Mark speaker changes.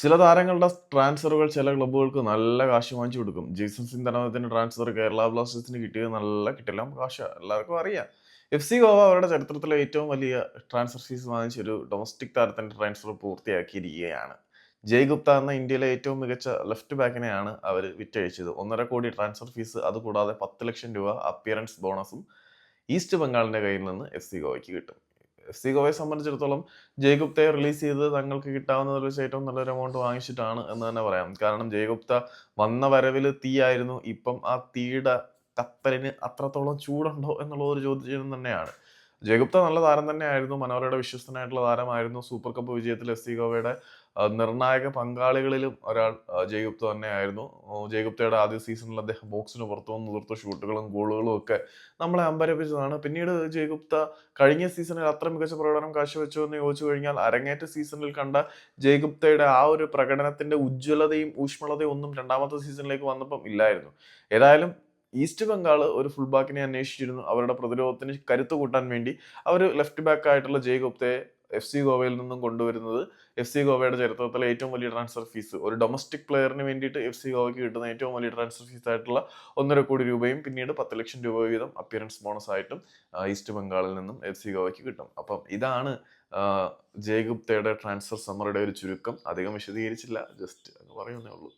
Speaker 1: ചില താരങ്ങളുടെ ട്രാൻസ്ഫറുകൾ ചില ക്ലബ്ബുകൾക്ക് നല്ല കാശ് വാങ്ങിച്ചു കൊടുക്കും. ജെയ്സൺ സിന്ധനത്തിന്റെ ട്രാൻസ്ഫർ കേരള ബ്ലാസ്റ്റേഴ്സിന് കിട്ടിയത് നല്ല കിട്ടില്ല. കാശ് എല്ലാവർക്കും അറിയാം. എഫ് സി ഗോവ അവരുടെ ചരിത്രത്തിലെ ഏറ്റവും വലിയ ട്രാൻസ്ഫർ ഫീസ് വാങ്ങിച്ച ഒരു ഡൊമസ്റ്റിക് താരത്തിന്റെ ട്രാൻസ്ഫർ പൂർത്തിയാക്കിയിരിക്കുകയാണ്. ജയ് ഗുപ്ത എന്ന ഇന്ത്യയിലെ ഏറ്റവും മികച്ച ലെഫ്റ്റ് ബാക്കിനെയാണ് അവർ വിറ്റഴിച്ചത്. ഒന്നര കോടി ട്രാൻസ്ഫർ ഫീസ് അതുകൂടാതെ പത്ത് ലക്ഷം രൂപ അപ്പിയറൻസ് ബോണസും ഈസ്റ്റ് ബംഗാളിന്റെ കയ്യിൽ നിന്ന് എഫ് സി ഗോവയ്ക്ക് കിട്ടും. എഫ് സി ഗോവയെ സംബന്ധിച്ചിടത്തോളം ജയഗുപ്തയെ റിലീസ് ചെയ്ത് തങ്ങൾക്ക് കിട്ടാവുന്നതിൽ വെച്ച് ഏറ്റവും നല്ലൊരു എമൗണ്ട് വാങ്ങിച്ചിട്ടാണ് എന്ന് തന്നെ പറയാം. കാരണം ജയഗുപ്ത വന്ന വരവിൽ തീയായിരുന്നു ഇപ്പം ആ തീയുടെ കപ്പലിന് അത്രത്തോളം ചൂടുണ്ടോ എന്നുള്ള ഒരു ചോദ്യം തന്നെയാണ്. ജയഗുപ്ത നല്ല താരം തന്നെയായിരുന്നു. മനോഹരയുടെ വിശ്വസ്തനായിട്ടുള്ള താരമായിരുന്നു. സൂപ്പർ കപ്പ് വിജയത്തിൽ എസ് സി ഗോവയുടെ നിർണായക പങ്കാളികളിലും ഒരാൾ ജയഗുപ്ത തന്നെയായിരുന്നു. ജയഗുപ്തയുടെ ആദ്യ സീസണിൽ അദ്ദേഹം ബോക്സിന് പുറത്തു വന്ന് നിർത്ത ഷൂട്ടുകളും ഗോളുകളും ഒക്കെ നമ്മളെ അമ്പരപ്പിച്ചതാണ്. പിന്നീട് ജയഗുപ്ത കഴിഞ്ഞ സീസണിൽ അത്ര മികച്ച പ്രകടനം കാഴ്ചവെച്ചു എന്ന് ചോദിച്ചു കഴിഞ്ഞാൽ അരങ്ങേറ്റ സീസണിൽ കണ്ട ജയഗുപ്തയുടെ ആ ഒരു പ്രകടനത്തിന്റെ ഉജ്ജ്വലതയും ഊഷ്മളതയും ഒന്നും രണ്ടാമത്തെ സീസണിലേക്ക് വന്നപ്പം ഇല്ലായിരുന്നു. ഏതായാലും ഈസ്റ്റ് ബംഗാൾ ഒരു ഫുൾ ബാക്കിനെ അന്വേഷിച്ചിരുന്നു. അവരുടെ പ്രതിരോധത്തിന് കരുത്ത് കൂട്ടാൻ വേണ്ടി അവർ ലെഫ്റ്റ് ബാക്ക് ആയിട്ടുള്ള ജയഗുപ്തയെ എഫ് സി ഗോവയിൽ നിന്നും കൊണ്ടുവരുന്നത്. എഫ് സി ഗോവയുടെ ചരിത്രത്തിലെ ഏറ്റവും വലിയ ട്രാൻസ്ഫർ ഫീസ് ഒരു ഡൊമസ്റ്റിക് പ്ലെയറിന് വേണ്ടിയിട്ട് എഫ് സി ഗോവയ്ക്ക് കിട്ടുന്ന ഏറ്റവും വലിയ ട്രാൻസ്ഫർ ഫീസ് ആയിട്ടുള്ള ഒന്നര കോടി രൂപയും പിന്നീട് പത്ത് ലക്ഷം രൂപ വീതം അപ്പിയറൻസ് ബോണസ് ആയിട്ടും ഈസ്റ്റ് ബംഗാളിൽ നിന്നും എഫ് സി ഗോവയ്ക്ക് കിട്ടും. അപ്പം ഇതാണ് ജയ് ജയഗുപ്തയുടെ ട്രാൻസ്ഫർ സമ്മറുടെ ഒരു ചുരുക്കം. അധികം വിശദീകരിച്ചില്ല. ജസ്റ്റ് എന്ന് പറയുന്നേ ഉള്ളൂ.